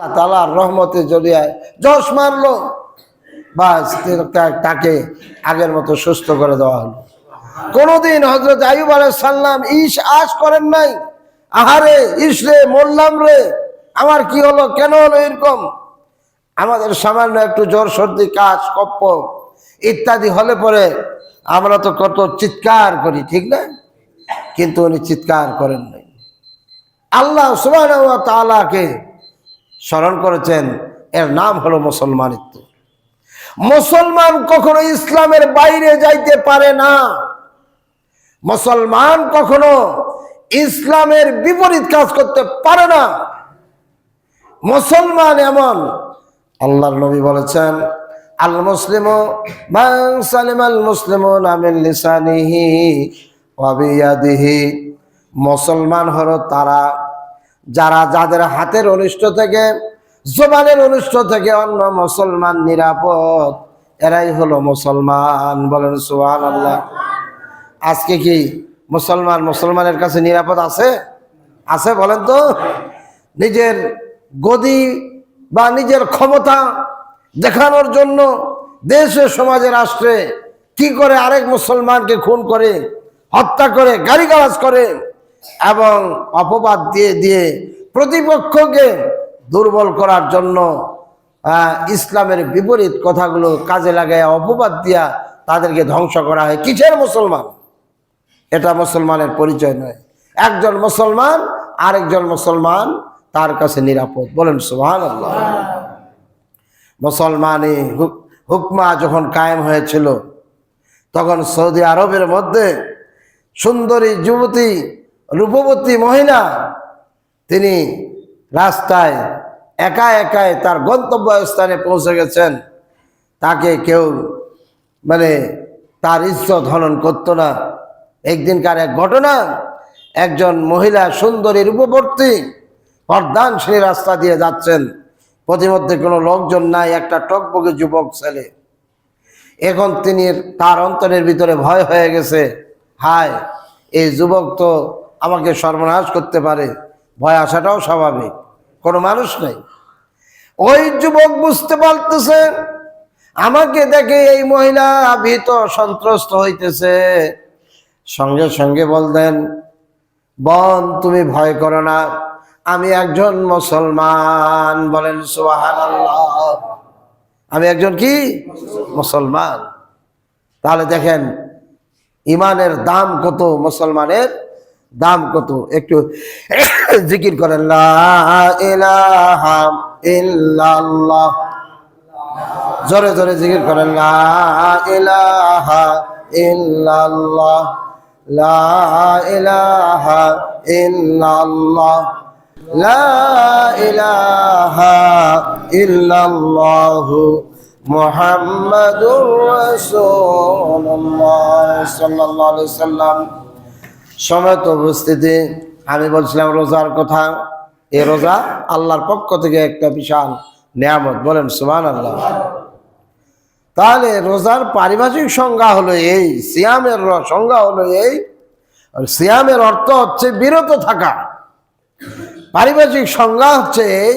আল্লাহ তালার রহমতে জড়িয়ায় যশ মারলো, বাস তাকে আগের মতো সুস্থ করে দেওয়া হলো। কোনদিন হজরত আয়ুব আলাইহিস সাল্লাম ইস আশ করেন নাই। আহারে ইস রে, মরলাম রে, আমার কি হলো, কেন হলো এরকম? আমাদের সামান্য একটু জ্বর সর্দি কাজ কপ্প ইত্যাদি হলে পরে আমরা তো কত চিৎকার করি, ঠিক না? কিন্তু উনি চিৎকার করেন নাই। আল্লাহ সুবহানাহু ওয়া তাআলাকে স্মরণ করেছেন, এর নাম হলো মুসলমানিত্ব। মুসলমান কখনো ইসলামের বাইরে যাইতে পারে না। মুসলমান কখনো ইসলামের বিপরীত কাজ করতে পারে না। মুসলমান এমন, আল্লাহর নবী বলেছেন, আল মুসলিম সালিম আল মুসলিম মুসলমান হলো তারা যারা যাদের হাতের অনিষ্ট থেকে, জবানের অনিষ্ট থেকে অন্য মুসলমান নিরাপদ, এরাই হলো মুসলমান। বলেন সুবহান আল্লাহ আজকে কি মুসলমান মুসলমানের কাছে নিরাপদ আছে? আছে বলেন তো। নিজের গদি বা নিজের ক্ষমতা দেখানোর জন্য দেশে সমাজে, রাষ্ট্রে কি করে আরেক মুসলমানকে খুন করে, হত্যা করে গাড়ি গালিগালাজ করে এবং অপবাদ দিয়ে দিয়ে প্রতিপক্ষকে দুর্বল করার জন্য ইসলামের বিপরীত কথাগুলো কাজে লাগায়, অপবাদ দিয়া তাদেরকে ধ্বংস করা হয়। কিসের মুসলমান? এটা মুসলমানের পরিচয় নয়। একজন মুসলমান, আরেকজন মুসলমান তার কাছে নিরাপদ। বলেন সুহান মুসলমানি হুক- হুকমা যখন কায়েম হয়েছিল, তখন সৌদি আরবের মধ্যে সুন্দরী যুবতী রূপবতী মহিলা, তিনি রাস্তায় একা একাই তার গন্তব্যস্থানে পৌঁছে গেছেন। তাকে কেউ মানে তার ইজ্জত হনন করতো না। একদিনকার এক ঘটনা, একজন মহিলা সুন্দরী রূপবর্তী পর্দান সেই রাস্তা দিয়ে যাচ্ছেন। প্রতিমধ্যে কোনো লোকজন নাই, একটা টকবকে যুবক ছেলে। এখন তিনি তার অন্তরের ভিতরে ভয় হয়ে গেছে। হায়, এই যুবক তো আমাকে সর্বনাশ করতে পারে। ভয় আসাটাও স্বাভাবিক। কোনো মানুষ নেই। ওই যুবক বুঝতে পারতেছে, আমাকে দেখে এই মহিলা ভীত, সন্ত্রস্ত হইতেছে। সঙ্গে সঙ্গে বলতেন বন, তুমি ভয় করো না। আমি একজন মুসলমান। বলেন, সুবহানাল্লাহ। আমি একজন কি? মুসলমান। তাহলে দেখেন, ইমানের দাম কত মুসলমানের? দাম কত? একটু জিকির করেন জোরে জোরে জিকির করেন মুহাম্মাদুর রাসূলুল্লাহ সাল্লাল্লাহু আলাইহি সাল্লাম সমেত উপস্থিতি। আমি বলছিলাম, রোজার কথা। এ রোজা আল্লাহর পক্ষ থেকে একটা বিশাল নিয়ামত। বলেন সুমান আল্লাহ তাহলে রোজার পারিভাষিক সংজ্ঞা হলো এই, সিয়ামের সংজ্ঞা হলো এই। সিয়ামের অর্থ হচ্ছে বিরত থাকা। পারিভাষিক সংজ্ঞা হচ্ছে এই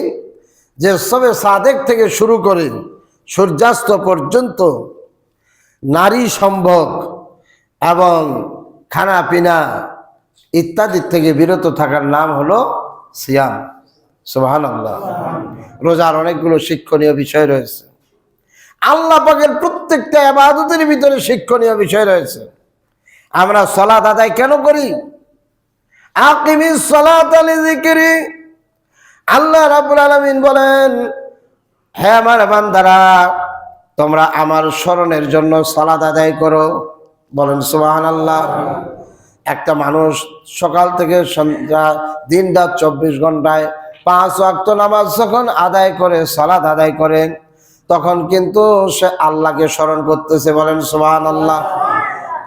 যে সবে সাদেক থেকে শুরু করে সূর্যাস্ত পর্যন্ত নারী সম্ভব এবং খানা, পিনা ইত্যাদির থেকে বিরত থাকার নাম হলো সিয়াম। সুবাহান রোজার অনেকগুলো শিক্ষণীয় বিষয় রয়েছে। আল্লাহ পাকের প্রত্যেকটা আবাদতের ভিতরে শিক্ষণীয় বিষয় রয়েছে। আমরা সলাত আদায় কেন করি? আকিমি সলাত আল্লাহ রাবুল আলমিন বলেন হ্যাঁ আমার বান্দারা, তোমরা আমার স্মরণের জন্য সালাদ আদায় করো। বলেন সুবাহান আল্লাহ একটা মানুষ সকাল থেকে সন্ধ্যা, দিন রাত চব্বিশ ঘন্টায় পাঁচ ওয়াক্ত নামাজ যখন আদায় করে সালাদ আদায় করেন তখন কিন্তু সে আল্লাহকে স্মরণ করতেছে, বলেন সোহান আল্লাহ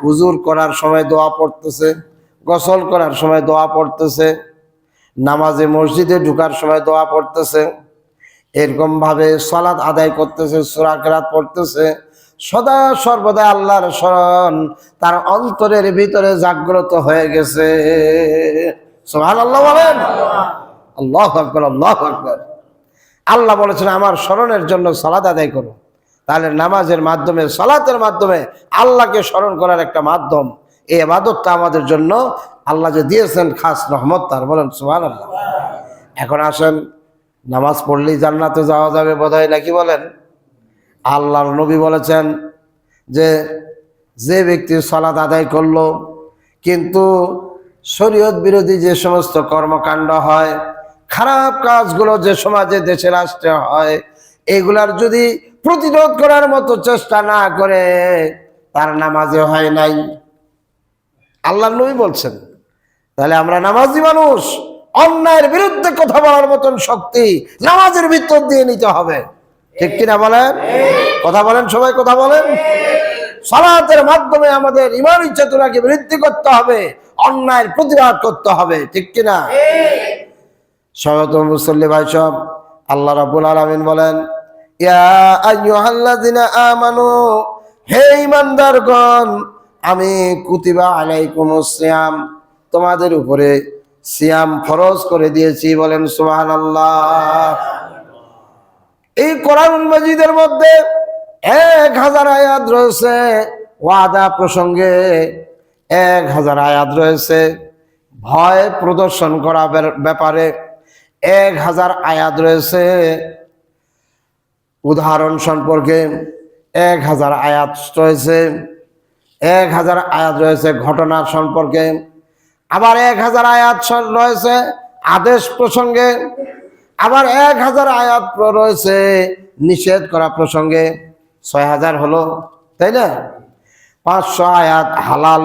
উজুর করার সময় দোয়া পড়তেছে, গোসল করার সময় দোয়া পড়তেছে, নামাজে মসজিদে ঢুকার সময় দোয়া পড়তেছে এরকম ভাবে সলাদ আদায় করতেছে, সুরা কেরাত পড়তেছে সদা সর্বদা আল্লাহর স্মরণ তার অন্তরের ভিতরে জাগ্রত হয়ে গেছে। আল্লাহ বলেন? আল্লাহ আল্লাহ বলেছেন, আমার স্মরণের জন্য সালাদ আদায় করো। তাহলে নামাজের মাধ্যমে, সালাতের মাধ্যমে আল্লাহকে স্মরণ করার একটা মাধ্যম। এই আবাদতটা আমাদের জন্য আল্লাহ যে দিয়েছেন খাস রহমত তার। বলেন সুহান আল্লাহ এখন আসেন, নামাজ পড়লেই জান্নাতে যাওয়া যাবে বোধ হয় নাকি বলেন? আল্লাহর নবী বলেছেন যে যে ব্যক্তি সালাত আদায় করল, কিন্তু শরীয়ত বিরোধী যে সমস্ত কর্মকাণ্ড হয়, খারাপ কাজগুলো যে সমাজে, দেশে, রাষ্ট্রে হয়, এগুলার যদি প্রতিরোধ করার মতো চেষ্টা না করে, তার নামাজে হয় নাই। আল্লাহ নবী বলছেন, তাহলে আমরা নামাজি মানুষ, অন্যায়ের বিরুদ্ধে কথা বলার মতন শক্তি নামাজের ভিতর দিয়ে নিতে হবে। ঠিক কিনা বলেন? কথা বলেন, সবাই কথা বলেন। সালাতের মাধ্যমে আমাদের ইমান চেতনাকে বৃদ্ধি করতে হবে, অন্যায়ের প্রতিবাদ করতে হবে, ঠিক কিনা? সহত মুসল্লি ভাই সব, আল্লাহ রাব্বুল আলামিন বলেন আমি কুতিবা আলাইকুমুস সিয়াম। তোমাদের উপরে সিয়াম ফরজ করে দিয়েছি, বলেন সুবহানাল্লাহ। এই কোরআন মাজিদের মধ্যে এক হাজার আয়াত রয়েছে, ওয়াদা প্রসঙ্গে এক হাজার আয়াত রয়েছে, ভয় প্রদর্শন করা ব্যাপারে এক হাজার আয়াত রয়েছে। উদাহরণ সম্পর্কে এক হাজার আয়াত রয়েছে, এক হাজার আয়াত রয়েছে ঘটনা সম্পর্কে, আবার এক হাজার আয়াত রয়েছে আদেশ প্রসঙ্গে আবার এক হাজার আয়াত রয়েছে, নিষেধ করা প্রসঙ্গে ছয় হাজার হলো, তাই না? পাঁচশো আয়াত হালাল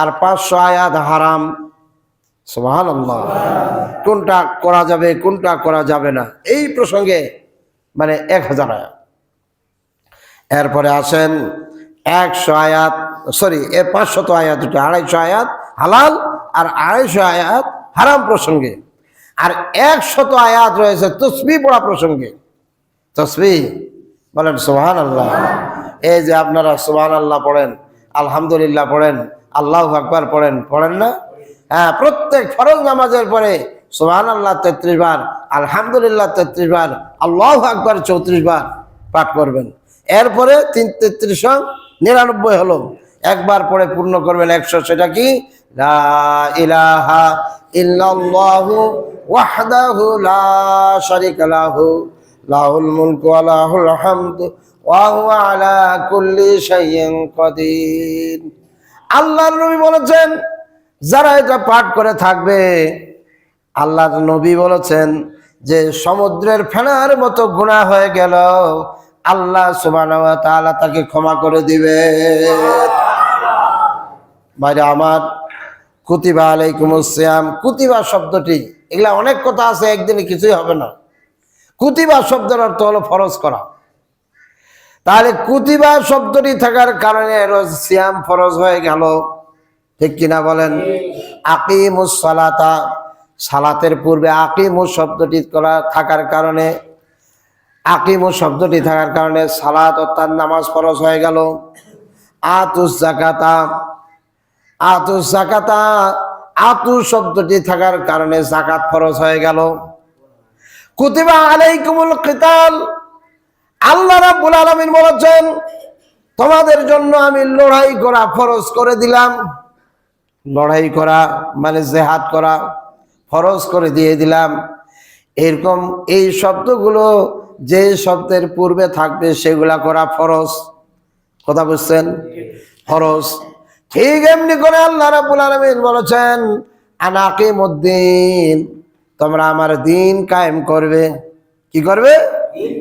আর পাঁচশো আয়াত হারাম। সুবাহান কোনটা করা যাবে, কোনটা করা যাবে না, এই প্রসঙ্গে মানে এক হাজার আয়াত। এরপরে আসেন, একশো আয়াত, সরি, এ পাঁচশত আয়াত দুটো, আড়াইশো আয়াত হালাল আর আড়াইশো আয়াত হারাম প্রসঙ্গে। আর একশত আয়াত রয়েছে তসবি পড়া প্রসঙ্গে। তসবি? বলেন সোহান আল্লাহ এই যে আপনারা সোহান আল্লাহ পড়েন, আলহামদুলিল্লাহ পড়েন, আল্লাহ আকবার পড়েন পড়েন না? হ্যাঁ প্রত্যেক ফরজ নামাজের পরে সোহান আল্লাহ তেত্রিশ বার, আলহামদুলিল্লাহ তেত্রিশ বার, আল্লাহ আকবার চৌত্রিশ বার পাঠ করবেন। এরপরে তিন তেত্রিশ নিরানব্বই হলো। একবার পরে পূর্ণ করবেন একশো, সেটা কি? ইলাহা ইল্লাল্লাহু ওয়াহদাহু লা শারিকা লাহু, লাহুল মুলকু ওয়া লাহুল হামদু ওয়া হুয়া আলা কুল্লি শাইইন কাদির। আল্লাহর নবী বলেছেন, যারা এটা পাঠ করে থাকবে, আল্লাহর নবী বলেছেন যে সমুদ্রের ফেনার মতো গুণা হয়ে গেল, আল্লাহ তাআলা তাকে ক্ষমা করে দিবে বাইরে আমার কুতিবা আলাইকুম সিয়াম। কুতিবা শব্দটি, এগুলা অনেক কথা আছে, একদিনে কিছুই হবে না। কুতিবা শব্দের অর্থ হলো ফরজ করা। তাহলে কুতিবা শব্দটি থাকার কারণে সিয়াম ফরজ হয়ে গেল। ঠিক কিনা বলেন? আকিমুস সালাতা, সালাতের পূর্বে আকিমুস শব্দটি করা থাকার কারণে, আকিমুস শব্দটি থাকার কারণে সালাত অর্থাৎ নামাজ ফরজ হয়ে গেল। আতুস জাকাতা আতুস জাকাতা, আতু শব্দটি থাকার কারণে জাকাত ফরজ হয়ে গেল। কুতিবা আলাইকুমুল কিতাল। আল্লাহ রাব্বুল আলামিন বলেছেন, তোমাদের জন্য আমি লড়াই করা ফরজ করে দিলাম। লড়াই করা মানে জেহাদ করা ফরজ করে দিয়ে দিলাম। এরকম এই শব্দগুলো যে শব্দের পূর্বে থাকবে সেগুলা করা ফরজ। কথা বুঝছেন? ফরজ। ঠিক এমনি করে আল্লাহ রাব্বুল আলামিন বলেছেন আনাকিমুদ্দিন তোমরা আমার দিন কায়েম করবে। কি করবে?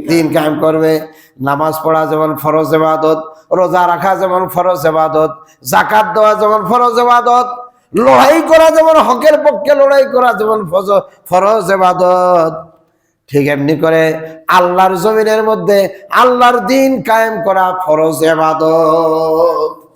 দিন কায়েম করবে। নামাজ পড়া যেমন ফরজ এবাদত রোজা রাখা যেমন ফরজ এবাদত জাকাত দেওয়া যেমন ফরজ এবাদত লড়াই করা যেমন হকের পক্ষে লড়াই করা যেমন ফরজ এবাদত ঠিক এমনি করে আল্লাহর জমিনের মধ্যে আল্লাহর দিন কায়েম করা ফরজ এবাদত